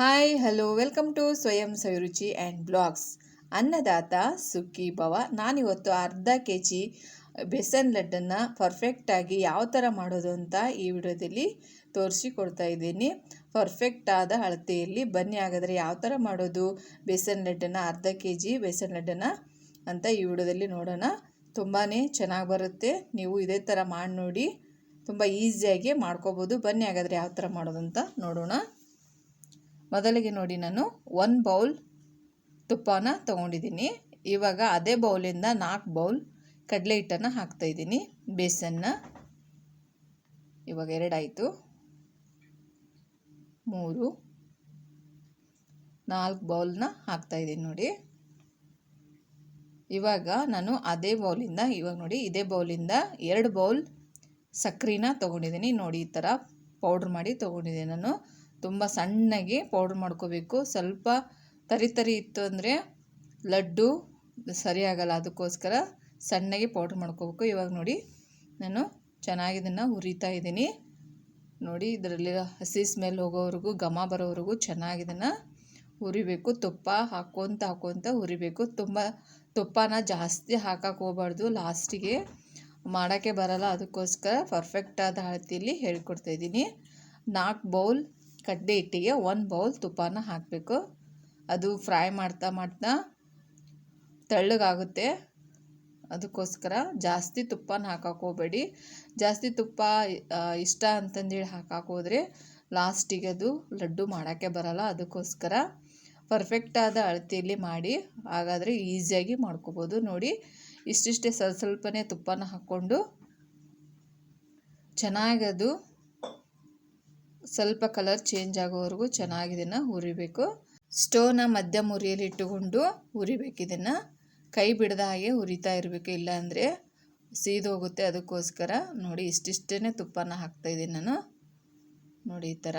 Hi hello welcome to ಸ್ವಯಂ ಸವಿರುಚಿ and blogs ಅನ್ನದಾತ ಸುಕ್ಕಿ ಭವ ನಾನಿವತ್ತು ಅರ್ಧ ಕೆ ಜಿ ಬೇಸನ್ ಲಡ್ಡನ್ನು ಪರ್ಫೆಕ್ಟಾಗಿ ಯಾವ ಥರ ಮಾಡೋದು ಅಂತ ಈ ವಿಡಿಯೋದಲ್ಲಿ ತೋರಿಸಿ ಕೊಡ್ತಾ ಇದ್ದೀನಿ. ಪರ್ಫೆಕ್ಟ್ ಆದ ಅಳತೆಯಲ್ಲಿ ಬನ್ನಿ, ಹಾಗಾದರೆ ಯಾವ ಥರ ಮಾಡೋದು? ಬೇಸನ್ ಲಡ್ಡನ್ನು ಅರ್ಧ ಕೆ ಜಿ ಬೇಸನ್ ಲಡ್ಡನ್ನು ಅಂತ ಈ ವಿಡಿಯೋದಲ್ಲಿ ನೋಡೋಣ. ತುಂಬಾ ಚೆನ್ನಾಗಿ ಬರುತ್ತೆ. ನೀವು ಇದೇ ಥರ ಮಾಡಿ ನೋಡಿ ತುಂಬ ಈಸಿಯಾಗಿ ಮಾಡ್ಕೋಬೋದು. ಬನ್ನಿ, ಹಾಗಾದರೆ ಯಾವ ಥರ ಮಾಡೋದು ಅಂತ ನೋಡೋಣ. ಮೊದಲಿಗೆ ನೋಡಿ ನಾನು ಒನ್ ಬೌಲ್ ತುಪ್ಪನ ತೊಗೊಂಡಿದ್ದೀನಿ. ಇವಾಗ ಅದೇ ಬೌಲಿಂದ ನಾಲ್ಕು ಬೌಲ್ ಕಡಲೆ ಹಿಟ್ಟನ್ನು ಹಾಕ್ತಾಯಿದ್ದೀನಿ ಬೇಸನ್ನ. ಇವಾಗ ಎರಡಾಯಿತು ಮೂರು. ನಾಲ್ಕು ಬೌಲ್ನ ಹಾಕ್ತಾಯಿದ್ದೀನಿ ನೋಡಿ. ಇವಾಗ ನಾನು ಅದೇ ಬೌಲಿಂದ ಇವಾಗ ನೋಡಿ, ಇದೇ ಬೌಲಿಂದ ಎರಡು ಬೌಲ್ ಸಕ್ಕರೆನ ತೊಗೊಂಡಿದ್ದೀನಿ. ನೋಡಿ, ಈ ಥರ ಪೌಡ್ರ್ ಮಾಡಿ ತೊಗೊಂಡಿದ್ದೀನಿ ನಾನು. ತುಂಬ ಸಣ್ಣಗೆ ಪೌಡ್ರ್ ಮಾಡ್ಕೋಬೇಕು. ಸ್ವಲ್ಪ ತರಿ ತರಿ ಇತ್ತು ಅಂದರೆ ಲಡ್ಡು ಸರಿ ಆಗಲ್ಲ ಅದಕ್ಕೋಸ್ಕರ ಸಣ್ಣಗೆ ಪೌಡ್ರ್ ಮಾಡ್ಕೋಬೇಕು. ಇವಾಗ ನೋಡಿ, ನಾನು ಚೆನ್ನಾಗಿ ಇದನ್ನು ಹುರಿತಾ ಇದ್ದೀನಿ. ನೋಡಿ ಇದರಲ್ಲಿ ಹಸಿ ಸ್ಮೆಲ್ ಹೋಗೋವರೆಗೂ, ಘಮ ಬರೋವರೆಗೂ ಚೆನ್ನಾಗಿ ಇದನ್ನು ಹುರಿಬೇಕು. ತುಪ್ಪ ಹಾಕ್ಕೊತ ಹಾಕ್ಕೊತ ಹುರಿಬೇಕು. ತುಂಬ ತುಪ್ಪನ ಜಾಸ್ತಿ ಹಾಕಕ್ಕೆ ಹೋಗ್ಬಾರ್ದು. ಲಾಸ್ಟಿಗೆ ಮಾಡೋಕ್ಕೆ ಬರಲ್ಲ. ಅದಕ್ಕೋಸ್ಕರ ಪರ್ಫೆಕ್ಟಾದ ಹೇಳ್ಕೊಡ್ತಾ ಹೇಳ್ಕೊಡ್ತಾಯಿದ್ದೀನಿ ನಾಲ್ಕು ಬೌಲ್ ಕಡ್ಲೆ ಹಿಟ್ಟಿಗೆ ಒಂದು ಬೌಲ್ ತುಪ್ಪನ ಹಾಕಬೇಕು. ಅದು ಫ್ರೈ ಮಾಡ್ತಾ ಮಾಡ್ತಾ ತೆಳ್ಳಗಾಗುತ್ತೆ. ಅದಕ್ಕೋಸ್ಕರ ಜಾಸ್ತಿ ತುಪ್ಪನ ಹಾಕಕ್ಕೆ ಜಾಸ್ತಿ ತುಪ್ಪ ಇಷ್ಟ ಅಂತಂದೇಳಿ ಹಾಕಕ್ಕೆ ಲಾಸ್ಟಿಗೆ ಅದು ಲಡ್ಡು ಮಾಡೋಕ್ಕೆ ಬರಲ್ಲ. ಅದಕ್ಕೋಸ್ಕರ ಪರ್ಫೆಕ್ಟಾದ ಅಳತೆಯಲ್ಲಿ ಮಾಡಿ ಹಾಗಾದರೆ ಈಸಿಯಾಗಿ ಮಾಡ್ಕೋಬೋದು. ನೋಡಿ, ಇಷ್ಟಿಷ್ಟೇ ಸ್ವಲ್ಪ ಸ್ವಲ್ಪನೇ ತುಪ್ಪನ ಹಾಕ್ಕೊಂಡು ಚೆನ್ನಾಗದು ಸ್ವಲ್ಪ ಕಲರ್ ಚೇಂಜ್ ಆಗೋವರೆಗೂ ಚೆನ್ನಾಗಿ ಇದನ್ನು ಹುರಿಬೇಕು. ಸ್ಟೋವ್ನ ಮಧ್ಯಮ ಉರಿಯಲ್ಲಿ ಇಟ್ಟುಕೊಂಡು ಹುರಿಬೇಕು ಇದನ್ನು. ಕೈ ಬಿಡದ ಹಾಗೆ ಹುರಿತಾ ಇರಬೇಕು, ಇಲ್ಲಾಂದರೆ ಸೀದೋಗುತ್ತೆ ಅದಕ್ಕೋಸ್ಕರ ನೋಡಿ ಇಷ್ಟಿಷ್ಟೇ ತುಪ್ಪನ ಹಾಕ್ತಾಯಿದ್ದೀನಿ ನಾನು. ನೋಡಿ, ಈ ಥರ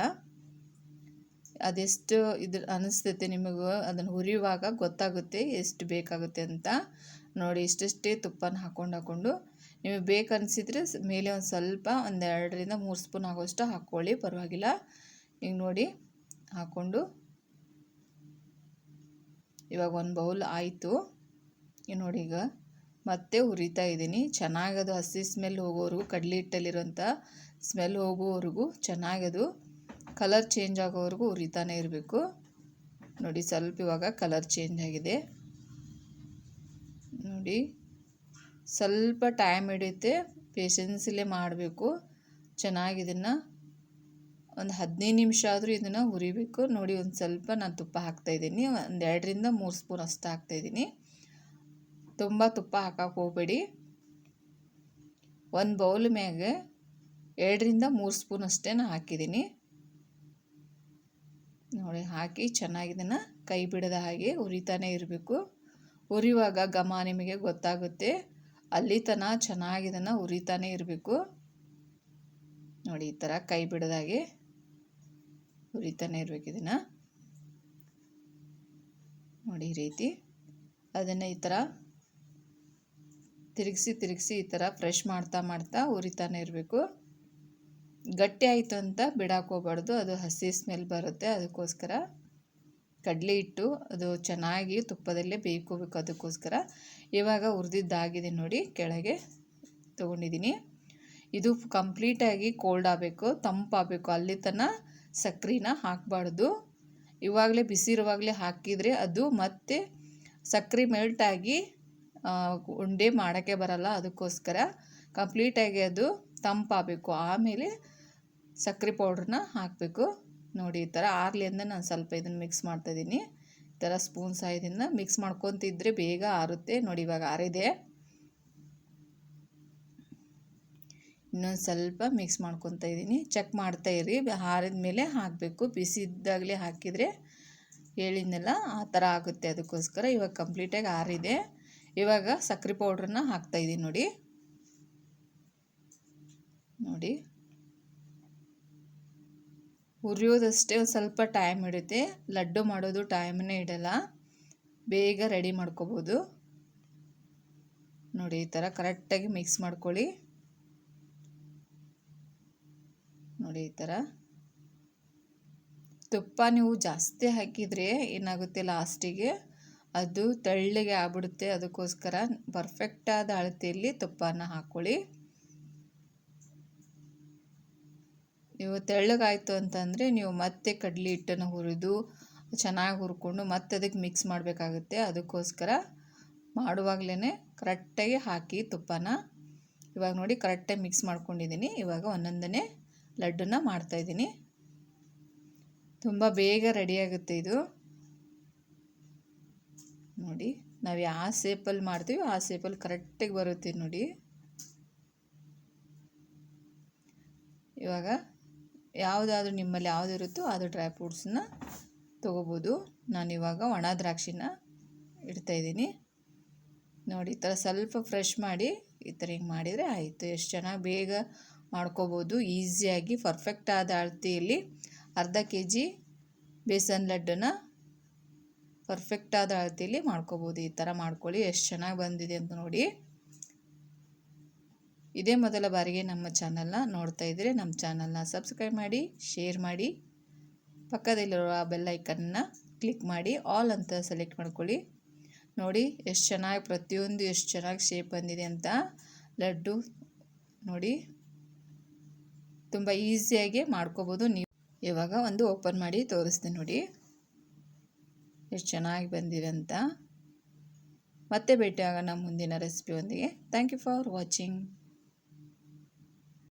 ಅದೆಷ್ಟು ಇದು ಅನಿಸ್ತೈತೆ ನಿಮಗೂ? ಅದನ್ನು ಹುರಿಯುವಾಗ ಗೊತ್ತಾಗುತ್ತೆ, ಎಷ್ಟು ಬೇಕಾಗುತ್ತೆ ಅಂತ. ನೋಡಿ, ಇಷ್ಟಿಷ್ಟೇ ತುಪ್ಪನ ಹಾಕ್ಕೊಂಡು ಹಾಕ್ಕೊಂಡು ನಿಮಗೆ ಬೇಕು ಅನಿಸಿದ್ರೆ ಮೇಲೆ ಒಂದು ಸ್ವಲ್ಪ ಒಂದು ಎರಡರಿಂದ ಮೂರು ಸ್ಪೂನ್ ಆಗೋಷ್ಟು ಹಾಕ್ಕೊಳ್ಳಿ, ಪರವಾಗಿಲ್ಲ. ಈಗ ನೋಡಿ, ಹಾಕ್ಕೊಂಡು. ಇವಾಗ ಒಂದು ಬೌಲ್ ಆಯಿತು. ನೋಡಿ ಈಗ ಮತ್ತೆ ಹುರಿತಾ ಇದ್ದೀನಿ. ಚೆನ್ನಾಗದು, ಹಸಿ ಸ್ಮೆಲ್ ಹೋಗೋವರೆಗೂ, ಕಡಲೆ ಹಿಟ್ಟಲ್ಲಿರುವಂಥ ಸ್ಮೆಲ್ ಹೋಗೋವರೆಗೂ ಚೆನ್ನಾಗದು. ಕಲರ್ ಚೇಂಜ್ ಆಗೋವರೆಗೂ ಹುರಿತಾನೆ ಇರಬೇಕು. ನೋಡಿ, ಸ್ವಲ್ಪ ಇವಾಗ ಕಲರ್ ಚೇಂಜ್ ಆಗಿದೆ. ನೋಡಿ. ಸ್ವಲ್ಪ ಟೈಮ್ ಹಿಡಿಯುತ್ತೆ ಪೇಷನ್ಸಲ್ಲೇ ಮಾಡಬೇಕು. ಚೆನ್ನಾಗಿ ಇದನ್ನು ಒಂದು ಹದಿನೈದು ನಿಮಿಷ ಆದರೂ ಇದನ್ನು ಹುರಿಬೇಕು. ನೋಡಿ ಒಂದು ಸ್ವಲ್ಪ ನಾನು ತುಪ್ಪ ಹಾಕ್ತಾಯಿದ್ದೀನಿ ಒಂದು ಎರಡರಿಂದ ಮೂರು ಸ್ಪೂನ್ ಅಷ್ಟು ಹಾಕ್ತಾಯಿದ್ದೀನಿ ತುಂಬ ತುಪ್ಪ ಹಾಕಕ್ಕೆ ಹೋಗಬೇಡಿ. ಒಂದು ಬೌಲ್ ಮ್ಯಾಗೆ ಎರಡರಿಂದ ಮೂರು ಸ್ಪೂನ್ ಅಷ್ಟೇ ನಾನು ಹಾಕಿದ್ದೀನಿ. ನೋಡಿ, ಹಾಕಿ ಚೆನ್ನಾಗಿ ಇದನ್ನು ಕೈ ಬಿಡದ ಹಾಗೆ ಹುರಿತಾನೆ ಇರಬೇಕು. ಹುರಿಯುವಾಗ ಘಮ ನಿಮಗೆ ಗೊತ್ತಾಗುತ್ತೆ. ಅಲ್ಲಿ ತನಕ ಚೆನ್ನಾಗಿ ಇದನ್ನು ಉರಿತಾನೆ ಇರಬೇಕು. ನೋಡಿ, ಈ ಥರ ಕೈ ಬಿಡದಾಗೆ ಉರಿತಾನೆ ಇರಬೇಕು ಇದನ್ನು. ನೋಡಿ, ಈ ರೀತಿ ಅದನ್ನು ಈ ಥರ ತಿರುಗಿಸಿ ತಿರುಗಿಸಿ ಈ ಥರ ಫ್ರೆಶ್ ಮಾಡ್ತಾ ಮಾಡ್ತಾ ಉರಿತಾನೆ ಇರಬೇಕು. ಗಟ್ಟಿ ಆಯಿತು ಅಂತ ಬಿಡಾಕೋಬಾರ್ದು ಹೋಗ್ಬಾರ್ದು. ಅದು ಹಸಿ ಸ್ಮೆಲ್ ಬರುತ್ತೆ. ಅದಕ್ಕೋಸ್ಕರ ಕಡಲೆ ಹಿಟ್ಟು, ಅದು ಚೆನ್ನಾಗಿ ತುಪ್ಪದಲ್ಲೇ ಬೇಯ್ಕೋಬೇಕು ಅದಕ್ಕೋಸ್ಕರ. ಇವಾಗ ಹುರಿದಿದ್ದಾಗಿದೆ ನೋಡಿ, ಕೆಳಗೆ ತೊಗೊಂಡಿದ್ದೀನಿ. ಇದು ಕಂಪ್ಲೀಟಾಗಿ ಕೋಲ್ಡ್ ಆಗಬೇಕು ತಂಪಾಗಬೇಕು ಅಲ್ಲಿ ತನಕ ಸಕ್ಕರೆನ ಹಾಕಬಾರ್ದು. ಇವಾಗಲೇ ಬಿಸಿ ಇರುವಾಗಲೇ ಹಾಕಿದರೆ ಅದು ಮತ್ತೆ ಸಕ್ಕರೆ ಮೆಲ್ಟಾಗಿ ಉಂಡೆ ಮಾಡೋಕ್ಕೆ ಬರಲ್ಲ ಅದಕ್ಕೋಸ್ಕರ. ಕಂಪ್ಲೀಟಾಗಿ ಅದು ತಂಪಾಗಬೇಕು ಆಮೇಲೆ ಸಕ್ಕರೆ ಪೌಡ್ರನ್ನ ಹಾಕಬೇಕು. ನೋಡಿ ಈ ಥರ ಆರಲಿ ಅಂದರೆ ನಾನು ಸ್ವಲ್ಪ ಇದನ್ನು ಮಿಕ್ಸ್ ಮಾಡ್ತಾಯಿದ್ದೀನಿ. ಈ ಥರ ಸ್ಪೂನ್ ಸಹಾಯದಿಂದ ಮಿಕ್ಸ್ ಮಾಡ್ಕೊತಿದ್ರೆ ಬೇಗ ಆರುತ್ತೆ. ನೋಡಿ ಇವಾಗ ಆರಿದೆ. ಇನ್ನೊಂದು ಸ್ವಲ್ಪ ಮಿಕ್ಸ್ ಮಾಡ್ಕೊತಾ ಇದ್ದೀನಿ ಚೆಕ್ ಮಾಡ್ತಾ ಇರಿ. ಹಾರಿದ ಮೇಲೆ ಹಾಕಬೇಕು. ಬಿಸಿ ಇದ್ದಾಗಲೇ ಹಾಕಿದರೆ ಹೇಳಿದ್ನೆಲ್ಲ ಆ ಥರ ಆಗುತ್ತೆ. ಅದಕ್ಕೋಸ್ಕರ ಇವಾಗ ಕಂಪ್ಲೀಟಾಗಿ ಆರಿದೆ. ಇವಾಗ ಸಕ್ಕರೆ ಪೌಡ್ರನ್ನ ಹಾಕ್ತಾಯಿದ್ದೀನಿ ನೋಡಿ. ನೋಡಿ. ಹುರಿಯೋದಷ್ಟೇ ಒಂದು ಸ್ವಲ್ಪ ಟೈಮ್ ಹಿಡಿಯುತ್ತೆ ಲಡ್ಡು ಮಾಡೋದು ಟೈಮನ್ನೇ ಇಡಲ್ಲ. ಬೇಗ ರೆಡಿ ಮಾಡ್ಕೋಬೋದು. ನೋಡಿ, ಈ ಥರ ಕರೆಕ್ಟಾಗಿ ಮಿಕ್ಸ್ ಮಾಡ್ಕೊಳ್ಳಿ. ನೋಡಿ, ಈ ಥರ ತುಪ್ಪ ನೀವು ಜಾಸ್ತಿ ಹಾಕಿದರೆ ಏನಾಗುತ್ತೆ ಲಾಸ್ಟಿಗೆ ಅದು ತೆಳ್ಳಗೆ ಆಗ್ಬಿಡುತ್ತೆ. ಅದಕ್ಕೋಸ್ಕರ ಪರ್ಫೆಕ್ಟಾದ ಅಳತೆಯಲ್ಲಿ ತುಪ್ಪನ ಹಾಕ್ಕೊಳ್ಳಿ ನೀವು ತೆಳ್ಳಗಾಯಿತು ಅಂತಂದರೆ ನೀವು ಮತ್ತೆ ಕಡಲೆ ಹಿಟ್ಟನ್ನು ಹುರಿದು ಚೆನ್ನಾಗಿ ಹುರ್ಕೊಂಡು ಮತ್ತೆ ಅದಕ್ಕೆ ಮಿಕ್ಸ್ ಮಾಡಬೇಕಾಗುತ್ತೆ. ಅದಕ್ಕೋಸ್ಕರ ಮಾಡುವಾಗಲೇ ಕರೆಕ್ಟಾಗಿ ಹಾಕಿ ತುಪ್ಪನ. ಇವಾಗ ನೋಡಿ ಕರೆಕ್ಟಾಗಿ ಮಿಕ್ಸ್ ಮಾಡ್ಕೊಂಡಿದ್ದೀನಿ. ಇವಾಗ ಒಂದೊಂದನೇ ಲಡ್ಡುನ ಮಾಡ್ತಾಯಿದ್ದೀನಿ ತುಂಬ ಬೇಗ ರೆಡಿಯಾಗುತ್ತೆ ಇದು. ನೋಡಿ, ನಾವು ಯಾವ ಸೇಪಲ್ಲಿ ಮಾಡ್ತೀವಿ ಆ ಸೇಪಲ್ಲಿ ಕರೆಕ್ಟಾಗಿ ಬರುತ್ತೆ ನೋಡಿ. ಇವಾಗ ಯಾವುದಾದ್ರೂ ನಿಮ್ಮಲ್ಲಿ ಯಾವುದಿರುತ್ತೋ ಅದು ಡ್ರೈ ಫ್ರೂಟ್ಸನ್ನ ತೊಗೋಬೋದು. ಇವಾಗ ಒಣ ದ್ರಾಕ್ಷಿನ ಇಡ್ತಾಯಿದ್ದೀನಿ ನೋಡಿ, ಈ ಥರ ಸ್ವಲ್ಪ ಫ್ರೆಶ್ ಮಾಡಿ ಈ ಥರ ಹಿಂಗೆ ಮಾಡಿದರೆ ಆಯಿತು. ಎಷ್ಟು ಚೆನ್ನಾಗಿ ಬೇಗ ಮಾಡ್ಕೋಬೋದು. ಈಸಿಯಾಗಿ ಪರ್ಫೆಕ್ಟ್ ಆದ ಅಳತೆಯಲ್ಲಿ ಅರ್ಧ ಕೆ ಜಿ ಬೇಸನ್ ಲಡ್ಡನ್ನ ಆದ ಅಳತೆಯಲ್ಲಿ ಮಾಡ್ಕೋಬೋದು. ಈ ಥರ ಮಾಡ್ಕೊಳ್ಳಿ. ಎಷ್ಟು ಚೆನ್ನಾಗಿ ಬಂದಿದೆ ಅಂತ ನೋಡಿ. ಇದೇ ಮೊದಲ ಬಾರಿಗೆ ನಮ್ಮ ಚಾನಲ್ನ ನೋಡ್ತಾ ಇದ್ದರೆ ನಮ್ಮ ಚಾನಲ್ನ ಸಬ್ಸ್ಕ್ರೈಬ್ ಮಾಡಿ ಶೇರ್ ಮಾಡಿ, ಪಕ್ಕದಲ್ಲಿರುವ ಬೆಲ್ಲೈಕನ್ನ ಕ್ಲಿಕ್ ಮಾಡಿ ಆಲ್ ಅಂತ ಸೆಲೆಕ್ಟ್ ಮಾಡ್ಕೊಳ್ಳಿ. ನೋಡಿ, ಎಷ್ಟು ಚೆನ್ನಾಗಿ, ಪ್ರತಿಯೊಂದು ಎಷ್ಟು ಚೆನ್ನಾಗಿ ಶೇಪ್ ಬಂದಿದೆ ಅಂತ ಲಡ್ಡು ನೋಡಿ. ತುಂಬ ಈಸಿಯಾಗಿ ಮಾಡ್ಕೋಬೋದು ನೀವು. ಇವಾಗ ಒಂದು ಓಪನ್ ಮಾಡಿ ತೋರಿಸ್ತೀನಿ ನೋಡಿ. ಎಷ್ಟು ಚೆನ್ನಾಗಿ ಬಂದಿದೆ ಅಂತ. ಮತ್ತೆ ಭೇಟಿ ಆಗೋಣ ಮುಂದಿನ ರೆಸಿಪಿಯೊಂದಿಗೆ ಥ್ಯಾಂಕ್ ಯು ಫಾರ್ ವಾಚಿಂಗ್